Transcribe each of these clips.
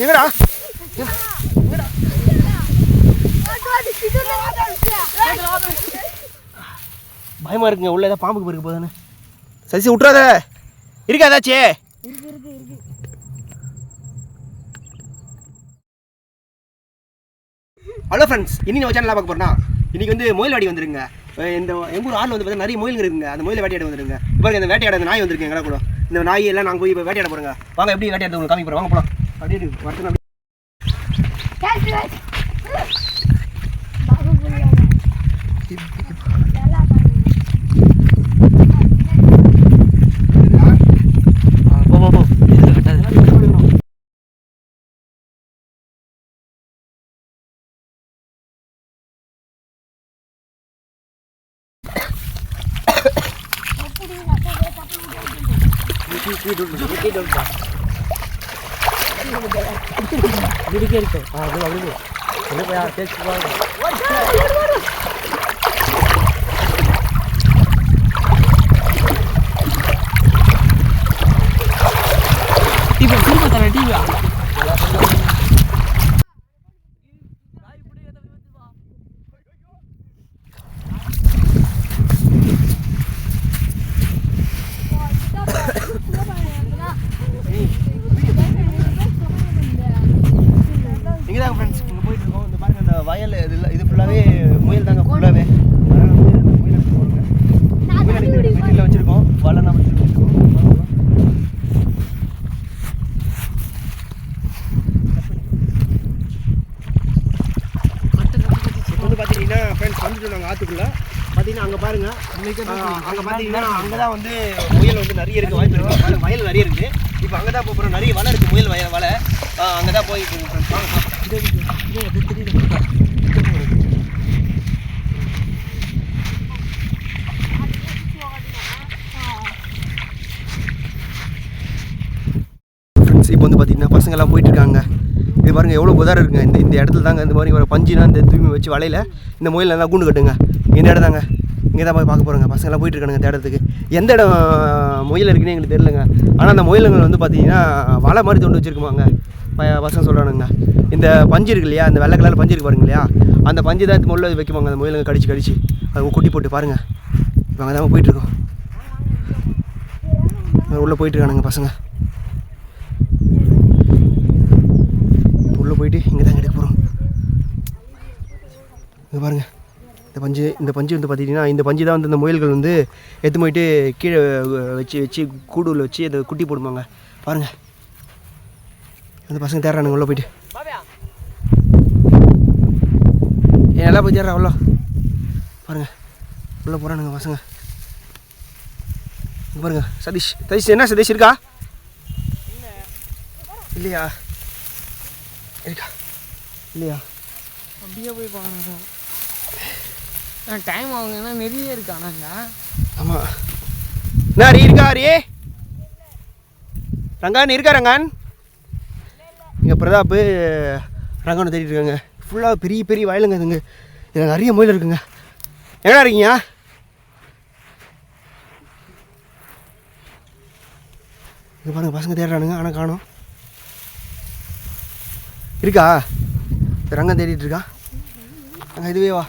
எங்கடா? பயமா இருக்குங்க உள்ள ஏதாவது பாம்புக்கு போயிருக்கு போதானே. சசி விட்றாத இருக்கா ஏதாச்சே? ஹலோ ஃப்ரெண்ட்ஸ் இன்னைக்கு நம்ம சேனல் பார்க்க போறோம்னா இன்னைக்கு வந்து முயல் வாடி வந்துருங்க இந்த எங்கூர் ஆள் வந்து பார்த்தீங்கன்னா நிறைய முயல்கள் இருக்குங்க. அந்த முயலை வேட்டையாட வந்துருங்க இப்போ இந்த வேட்டையாட நாய் வந்திருக்கு எங்கடா கூட. இந்த நாய் எல்லாம் நாங்கள் போய் இப்போ வேட்டையாட போறோங்க. வாங்க எப்படி வேட்டையாட உங்களுக்கு காமி போகிறோம் வாங்க போகலாம் அப்படியே வரட்டு போ போ போ இதுல கட்டாது இங்கே தான் ஃப்ரெண்ட்ஸ் இங்கே போயிட்டு இருக்கோம் இந்த பாருங்க இந்த வயல் இது இல்ல- இது ஃபுல்லாகவே முயல் தாங்க ஃபுல்லாகவே முயல் எடுத்து போகிறோங்க முயல் எடுத்து வீட்டில் வச்சுருக்கோம் வலை நம்ம வச்சுருக்கோம் இப்போ வந்து பார்த்தீங்கன்னா ஃப்ரெண்ட்ஸ் வந்துட்டு நாங்கள் ஆற்றுக்குள்ளே பார்த்தீங்கன்னா அங்கே பாருங்க அங்கே பார்த்தீங்கன்னா அங்கே தான் வந்து முயல் வந்து நிறைய இருக்குது வாய்ப்பு இருக்குது பாருங்க, வயல் நிறைய இருக்குது இப்போ அங்கே தான் போகிறோம் நிறைய வலை இருக்குது முயல் வய வலை. அங்கே தான் போய் இப்போ வந்து பார்த்தீங்கன்னா பசங்கள்லாம் போயிட்டு இருக்காங்க இது பாருங்க எவ்வளோ புதாரம் இருக்குங்க. இந்த இந்த இடத்துல தாங்க இந்த மாதிரி ஒரு பஞ்சுனா இந்த தூய்மை வச்சு வலையில இந்த முயல் நல்லா கூண்டு கட்டுங்க. இந்த இடம் தாங்க. இங்கே தான் போய் பார்க்க போகிறோங்க. பசங்களாம் போயிட்டு இருக்கானுங்க இந்த இடத்துக்கு எந்த இடம் முயல் இருக்குன்னு எங்களுக்கு தெரியலங்க. ஆனால் அந்த முயலுங்கள் வந்து பார்த்தீங்கன்னா வலை மாதிரி தோண்டு வச்சுருக்குமாங்க. பசங்க சொல்கிறானுங்க இந்த பஞ்சு இருக்கு இல்லையா அந்த வெள்ளை கலரில் பஞ்சு இருக்கு பாருங்க இல்லையா அந்த பஞ்சு தான் முள்ள வைக்குவாங்க அந்த முயலுங்க கடிச்சு கடிச்சு. அது குட்டி போட்டு பாருங்கள் இப்போ அங்கே தான் போயிட்டுருக்கோம் உள்ளே போயிட்டு இருக்கானுங்க பசங்க. உள்ளே போயிட்டு இங்கே தான் எடுக்க போகிறோம் இங்கே பாருங்கள் இந்த பஞ்சு இந்த பஞ்சு வந்து பார்த்தீங்கன்னா இந்த பஞ்சு தான் வந்து இந்த முயல்கள் வந்து எடுத்து போயிட்டு கீழே வச்சு வச்சு கூடுல வச்சு அதை குட்டி போடுவாங்க பாருங்கள் அந்த பசங்க தேடுறானுங்க உள்ளே போயிட்டு. ஏன் நல்லா போய் தேடுறா அவ்வளோ பாருங்கள் உள்ளே போகிறானுங்க பசங்க. பாருங்க சதீஷ். சதீஷ் என்ன சதீஷ் இருக்கா? இல்லையா? இருக்கா? இல்லையா? அப்படியே போய் பாருங்க டைம் ஆகுங்கன்னா நிறைய இருக்கு ஆனாங்க ஆமாம் என்ன ஹரி இருக்கா ஹரி ரங்கான் இருக்கா ரங்கான் இங்கே பிரதாப் ரங்கானை தேடிட்டு இருக்காங்க. ஃபுல்லாக பெரிய பெரிய வயலுங்க இதுங்க இதில் நிறைய முயல் இருக்குங்க. எங்கடா இருக்கீங்க? இங்கே பாருங்க பசங்க தேடுறானுங்க. ஆனால் காணும். இருக்கா? ரங்கம் தேடிட்டு இருக்கா? அங்கே இதுவே வா.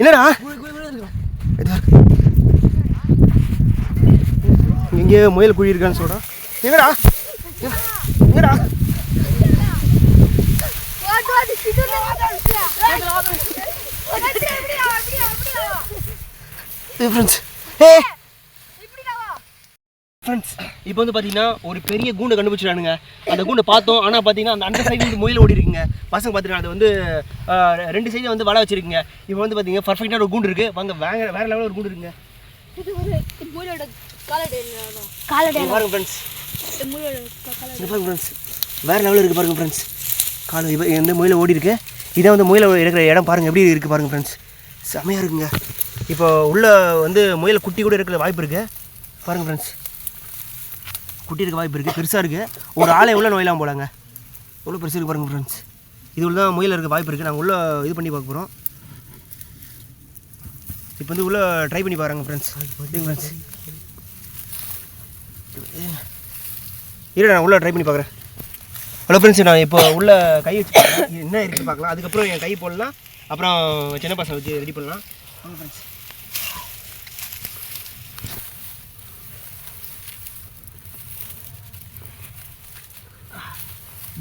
என்னடா. இங்கே முயல் குழி இருக்கான்னு சொல்கிறா எங்கடா? எங்கடா ஃப்ரெண்ட்ஸ் ஹே ஃப்ரெண்ட்ஸ் இப்போ வந்து பார்த்தீங்கன்னா ஒரு பெரிய கூண்டை கண்டுபிடிச்சிடானுங்க அந்த கூண்டை பார்த்தோம். ஆனால் பார்த்தீங்கன்னா அந்த அந்த சைடு வந்து முயல் ஓடி இருக்குங்க. பசங்க பார்த்தீங்கன்னா அது வந்து ரெண்டு சைடு வந்து வலை வச்சிருக்குங்க. இப்போ வந்து பார்த்தீங்கன்னா பர்ஃபெக்டான ஒரு கூண்டு இருக்குது வாங்க வேற வேற லெவலில் ஒரு கூண்டு இருக்குங்க. இங்க பாருங்க ஃப்ரெண்ட்ஸ் பாருங்க ஃப்ரெண்ட்ஸ் வேற லெவலில் இருக்குது பாருங்க ஃப்ரெண்ட்ஸ் கால் இப்போ எந்த முயல ஓடி இருக்கு. இதான் வந்து முயல இருக்கிற இடம் பாருங்க. எப்படி இருக்குது பாருங்க ஃப்ரெண்ட்ஸ் செமையாக இருக்குங்க. இப்போ உள்ள வந்து முயல் குட்டி கூட இருக்கிற வாய்ப்பு இருக்குது பாருங்க ஃப்ரெண்ட்ஸ் குட்டி இருக்க வாய்ப்பு இருக்குது பெருசாக இருக்குது ஒரு ஆளை உள்ள நோயெல்லாம் போலாங்க. எவ்வளோ பெருசு இருக்குது பாருங்கள் ஃப்ரெண்ட்ஸ் இது உள்ள தான் முயல் இருக்க வாய்ப்பு இருக்குது நாங்கள் உள்ளே இது பண்ணி பார்க்க போகிறோம் இப்போ வந்து உள்ளே ட்ரை பண்ணி பாருங்க ஃப்ரெண்ட்ஸ் ஃப்ரெண்ட்ஸ் இரு நான் உள்ளே ட்ரை பண்ணி பார்க்குறேன் ஹலோ ஃப்ரெண்ட்ஸ் நான் இப்போ உள்ள கை வச்சு என்ன இருக்குன்னு பார்க்கலாம் அதுக்கப்புறம் என் கை போடலாம். அப்புறம் சின்ன பசங்க வச்சு ரெடி பண்ணலாம். ஃப்ரெண்ட்ஸ்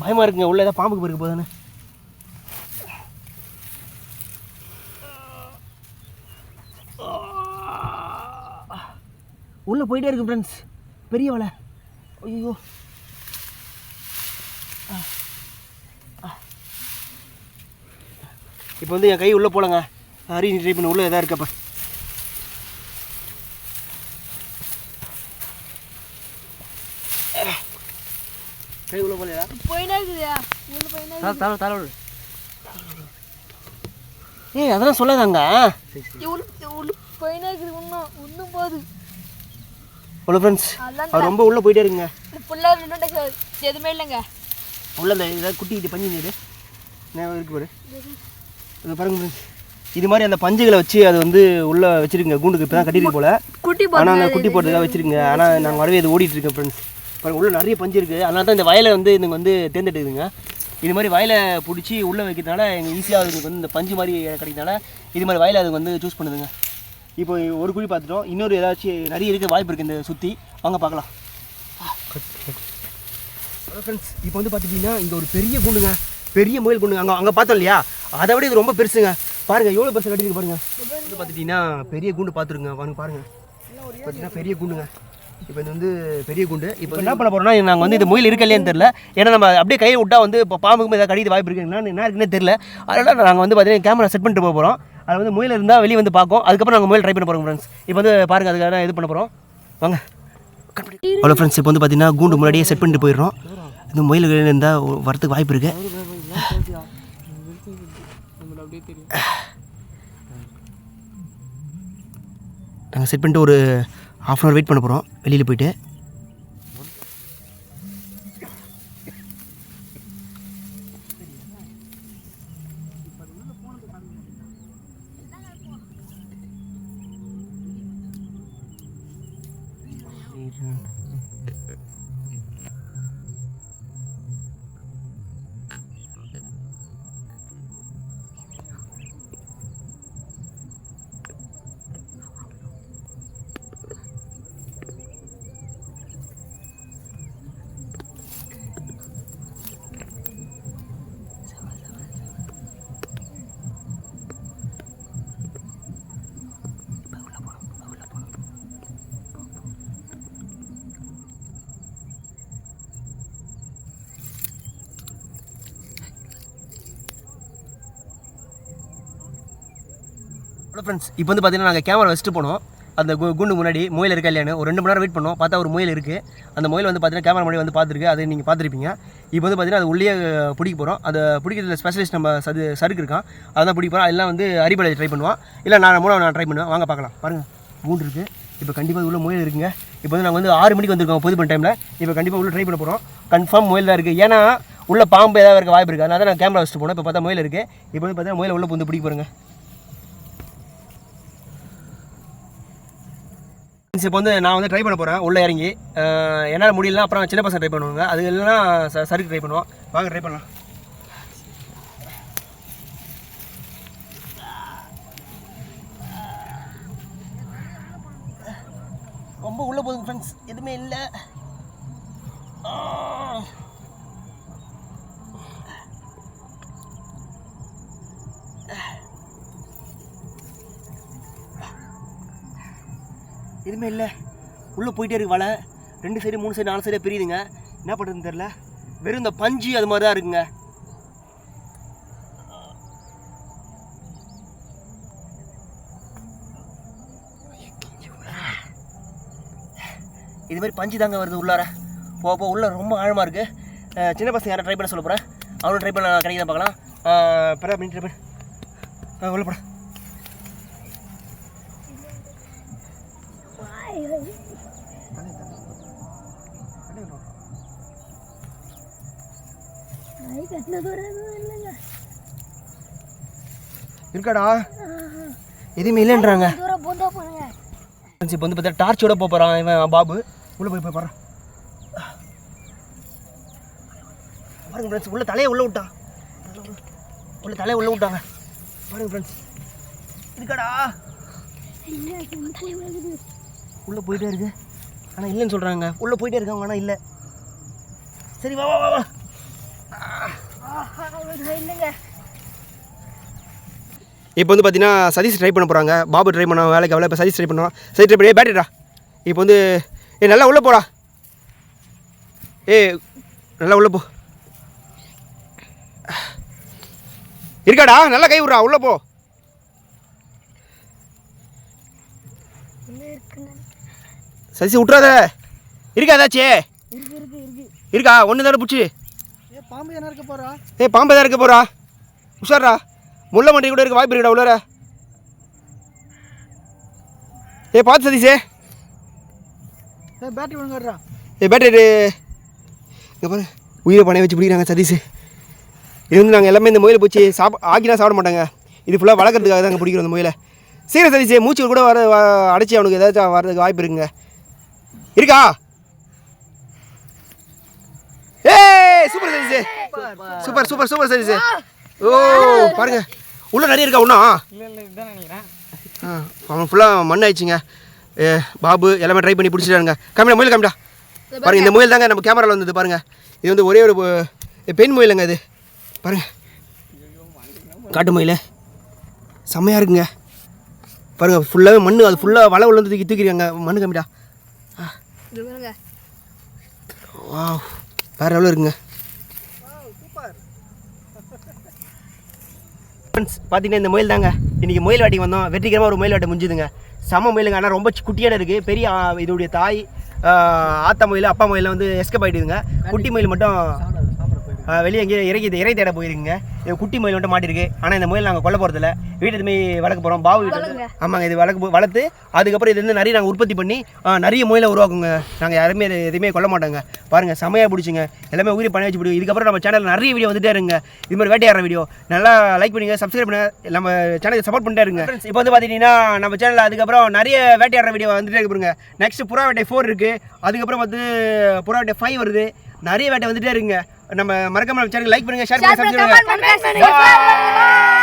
பயமாக இருக்குங்க. உள்ள ஏதாவது பாம்புக்கு போயிருக்கு போதானே உள்ளே போயிட்டே இருக்கு ஃப்ரெண்ட்ஸ் பெரிய வலை. ஐயோ இப்போ வந்து என் கை உள்ளே போலங்க. ஹரி ட்ரை பண்ண உள்ளே எதாவது இருக்கப்போ கை உள்ளே போலையா போயினே இருக்குதுயா தலை விடு ஏய் அதெல்லாம் சொல்லாதாங்க. ஹலோ ஃப்ரெண்ட்ஸ் அவர் ரொம்ப உள்ளே போயிட்டே இருக்குங்க ஃபுல்லாக எதுவுமே இல்லைங்க. உள்ள இந்த ஏதாவது குட்டி கிட்டி பஞ்சு நீர். நான் இருக்கு பாரு. இது பாருங்க ஃப்ரெண்ட்ஸ் இது மாதிரி அந்த பஞ்சுகளை வச்சு அது வந்து உள்ளே வச்சிருங்க. கூண்டுக்கு இப்போ தான் கட்டிருக்கு போல. குட்டி ஆனால் அந்த குட்டி போட்டதுக்காக வச்சிருங்க. ஆனால் நாங்கள் வரவே இது ஓடிட்டு இருக்கேன் ஃப்ரெண்ட்ஸ் பாருங்க உள்ள நிறைய பஞ்சு இருக்குது அதனால தான் இந்த வயலை வந்து இதுங்க வந்து தேர்ந்தெடுக்குதுங்க. இது மாதிரி வயலை பிடிச்சி உள்ளே வைக்கிறதுனால எங்கள் ஈஸியாக அதுக்கு வந்து இந்த பஞ்சு மாதிரி கிடைக்கிறதுனால இது மாதிரி வயலை அதுக்கு வந்து சூஸ் பண்ணுதுங்க. இப்போ ஒரு குழி பார்த்துட்டோம். இன்னொரு ஏதாச்சும் நிறைய இருக்க வாய்ப்பு இருக்குது இந்த சுற்றி வாங்க பார்க்கலாம். ஹலோ ஃப்ரெண்ட்ஸ் இப்போ வந்து பார்த்துட்டிங்கன்னா இங்கே ஒரு பெரிய குண்டுங்க. பெரிய முயல் குண்டுங்க. அங்கே அங்கே பார்த்தோம் இல்லையா? அதை விட இது ரொம்ப பெருசுங்க. பாருங்கள் எவ்வளோ பெருசு கட்டிருக்கு பாருங்கள் வந்து பார்த்துட்டிங்கன்னா பெரிய குண்டு பார்த்துருங்க. வாங்க பாருங்கள் பார்த்தீங்கன்னா பெரிய குண்டுங்க. இப்போ இது வந்து பெரிய குண்டு. இப்போ என்ன பண்ண போகிறோம்னா நாங்கள் வந்து இந்த முயல் இருக்க இல்லையான்னு தெரில ஏன்னா நம்ம அப்படியே கையை விட்டா வந்து இப்போ பாம்புக்கும் ஏதாவது கடிக்க வாய்ப்பு இருக்கு என்ன இருக்குன்னே தெரில அதனால் நாங்கள் வந்து பார்த்தீங்கன்னா கேமரா செட் பண்ணிட்டு போக போகிறோம் அது வந்து முயல் இருந்தால் வெளியே வந்து பார்க்கும். அதுக்கப்புறம் நாங்கள் முயல் ட்ரை பண்ண போகிறோம் ஃப்ரெண்ட்ஸ் இப்போ வந்து பாருங்கள் அதுக்காக இது பண்ண போகிறோம் வாங்க. ஹலோ ஃப்ரெண்ட்ஸ் இப்போ வந்து பார்த்தீங்கன்னா கூண்டு முன்னாடியே செட் பண்ணிட்டு போயிடுறோம். இந்த முயல் இருந்தால் வரத்துக்கு வாய்ப்பு இருக்குது நாங்கள் செட் பண்ணிட்டு ஒரு ஹாஃப் அன் ஹவர் வெயிட் பண்ண போகிறோம் வெளியில் போயிட்டு. ஹலோ ஃப்ரெண்ட்ஸ் இப்போ வந்து பார்த்தீங்கன்னா நாங்கள் கேமரா வச்சுட்டு போனோம். அந்த கு- குண்டு முன்னாடி முயல் இருக்கா இல்லையான்னு ஒரு ரெண்டு மணி நேரம் வெயிட் பண்ணோம். பார்த்தா ஒரு முயல் இருக்குது அந்த முயல் வந்து பார்த்தீங்கன்னா கேமரா முன்னாடி வந்து பார்த்துருக்கு. அதை நீங்கள் பார்த்துருப்பீங்க. இப்போ வந்து பார்த்தீங்கன்னா அது உள்ளே பிடிக்க போகிறோம் அதை பிடிக்கிறதுல ஸ்பெஷலிஸ்ட் நம்ம சது சருக்கு இருக்கான். அதான் பிடிக்க போகிறோம் அதெல்லாம் வந்து அரிபலை ட்ரை பண்ணுவான். இல்லை நான் மூணாவது நான் ட்ரை பண்ணுவேன். வாங்க பார்க்கலாம். பாருங்கள் மூன்று இருக்குது இப்போ கண்டிப்பாக உள்ள முயல் இருக்குங்க. இப்போ வந்து நாங்கள் வந்து ஆறு மணிக்கு வந்திருக்கோம் பொது பண்ண டைமில் இப்போ கண்டிப்பாக உள்ள ட்ரை பண்ண போகிறோம் கன்ஃபார்ம் முயல் தான் இருக்குது ஏன்னா உள்ள பாம்பு ஏதாவது இருக்க வாய்ப்பு இருக்குது அதனால தான் நான் கேமரா வச்சுட்டு போனேன் இப்போ பார்த்தா முயல் இருக்குது இப்போ வந்து பார்த்தீங்கன்னா முயல் உள்ளே வந்து பிடிக்க போகிறேங்க இப்போ வந்து நான் வந்து ட்ரை பண்ண போகிறேன் உள்ளே இறங்கி. என்னால் முடியலன்னா அப்புறம் சின்ன பசங்க ட்ரை பண்ணுவாங்க. அது இல்லைன்னா சருக்கு ட்ரை பண்ணுவோம். வாங்க ட்ரை பண்ணலாம். எதுவுமே இல்லை. உள்ளே போயிட்டே இருக்கு வலை. ரெண்டு சைடு மூணு சைடு நாலு சைடு பிரியுதுங்க. என்ன பண்ணுறதுன்னு தெரில வெறும் இந்த பஞ்சு அது மாதிரி தான் இருக்குங்க. இது மாதிரி பஞ்சு தாங்க வருது உள்ளார. போக போக உள்ள ரொம்ப ஆழமாக இருக்குது சின்ன பசங்க யாரை ட்ரை பண்ண சொல்ல போகிறேன் அவனும் ட்ரை பண்ண கிடைக்குதா பார்க்கலாம். பரவ பண்ணி ட்ரை பண்ண. உள்ள போட. இருக்காடா? எதுவுமே இல்லைன்றாங்க. இப்போ வந்து பார்த்தா டார்ச்சோட போக போகிறான் இவன் பாபு. உள்ளே போய் போய் போகிறான் பாருங்க ஃப்ரெண்ட்ஸ் உள்ள தலையை உள்ள விட்டான் உள்ள தலையை உள்ள விட்டாங்க. பாருங்க ஃப்ரெண்ட்ஸ் இருக்காடா? உள்ளே போயிட்டே இருக்கு. ஆனால் இல்லைன்னு சொல்கிறாங்க உள்ளே போயிட்டே இருக்காங்க ஆனால் இல்லை. சரி வா வா வா வா. இப்போ வந்து பார்த்தீங்கன்னா சதீஷ் ட்ரை பண்ண போகிறாங்க பாபு ட்ரை பண்ண வேலைக்கு அவ்வளோ இப்போ சதீஷ் ட்ரை பண்ணுவான். சரி ட்ரை பண்ணி பேட்டரிடா இப்போ வந்து ஏ நல்லா உள்ளே போடா. ஏ நல்லா உள்ளே போ. இருக்காடா நல்லா கை விட்றா உள்ளே போ. சதீஷ் விட்றாத இருக்கா ஏதாச்சே? இருக்கு ஒன்று தானே பிடிச்சி. பாம்பு என்ன இருக்க போறா? ஏய் பாம்பு தான் இருக்க போறா? உஷாரா முள்ள மண்டி கூட இருக்க வாய்ப்பு இருக்குடா உள்ளார. ஏய் பார்த்து சதீஷே. ஏ பேட்டரி ஒழுங்காடுறா ஏய் பேட்டரி இங்கே பாரு. உயிரை பணைய வச்சு பிடிக்கிறாங்க சதீஷ். இது வந்து நாங்கள் எல்லாமே இந்த முயலை பூச்சி. சாப் ஆக்கினா சாப்பிட மாட்டாங்க. இது ஃபுல்லாக வளர்க்குறதுக்காக தான் பிடிக்கிறோம் இந்த முயலை. சீக்கிரம் சதீஷ் மூச்சு கூட வர அடைச்சி அவனுக்கு ஏதாச்சும் வர்றதுக்கு வாய்ப்பு இருக்குங்க. இருக்கா ஏய் super Satish. Super. Super super Satish. ஓ பாருங்க. உள்ள நிறைய இருக்கா ஒன்றா இல்லை இல்லை இதுதான் நினைக்கிறேன். ஆ அவன் ஃபுல்லாக மண் ஆயிடுச்சுங்க ஏ பாபு எல்லாமே ட்ரை பண்ணி பிடிச்சிட்டாருங்க காமிடா முயல் காமிடா பாருங்க இந்த முயல் தாங்க நம்ம கேமராவில் வந்தது பாருங்க. இது வந்து ஒரே ஒரு பெண் முயலுங்க இது. பாருங்க. காட்டு முயல். செம்மையாக இருக்குங்க. பாருங்க ஃபுல்லாகவே மண் அது ஃபுல்லாக வலை உள்ள தூக்கி காமிடா இது பாருங்க. வா வேறு எவ்வளோ இருக்குங்க? ஃப்ரெண்ட்ஸ் பார்த்தீங்கன்னா இந்த முயல் தாங்க. இன்றைக்கி முயல் வேட்டைக்கு வந்தோம். வெற்றிகரமாக ஒரு முயல் வேட்டை முடிஞ்சுதுங்க செம முயலுங்க. ஆனால் ரொம்ப குட்டியான இருக்குது பெரிய இதோடைய தாய் ஆத்தா முயல் அப்பா முயலில் வந்து எஸ்கப் ஆகிடுதுங்க குட்டி முயல் மட்டும் வெளியே எங்கேயோ இறக்கி இறை தேட போயிருக்குங்க. இது குட்டி முயல் மட்டும் மாட்டிருக்கு. ஆனால் இந்த முயல் நாங்கள் கொல்ல போகிறதில்ல வீட்டு எதுவுமே வளர்க்க போகிறோம் பாவு வீட்டு ஆமாங்க இது வளர்க்க வளர்த்து அதுக்கப்புறம் இது வந்து நிறைய நாங்கள் உற்பத்தி பண்ணி நிறைய முயலை உருவாக்குங்க. நாங்கள் யாருமே எதுவுமே கொல்ல மாட்டோங்க. பாருங்கள் செமையாக பிடிச்சிங்க. எல்லாமே உயிரி பண்ணி வச்சு பிடிக்கும். இதுக்கப்புறம் நம்ம சேனலில் நிறைய வீடியோ வந்துட்டே இருங்க. இது மாதிரி வேட்டையாடுற வீடியோ நல்லா லைக் பண்ணுங்க சப்ஸ்கிரைப் பண்ணுங்க. நம்ம சேனலுக்கு சப்போர்ட் பண்ணிட்டே இருங்க. இப்போ வந்து பார்த்தீங்கன்னா நம்ம சேனலில் அதுக்கப்புறம் நிறைய வேட்டையாடுற வீடியோ வந்துட்டே இருக்கு பாருங்க. நெக்ஸ்ட் புறா வேட்டை ஃபோர் இருக்குது அதுக்கப்புறம் வந்து புறா வேட்டை ஃபைவ் வருது. நிறைய வேட்டை வந்துட்டே இருக்குங்க நம்ம மறக்காம நம்ம சேனல் லைக் பண்ணுங்க ஷேர் பண்ணுங்க சப்ஸ்கிரைப் பண்ணுங்க.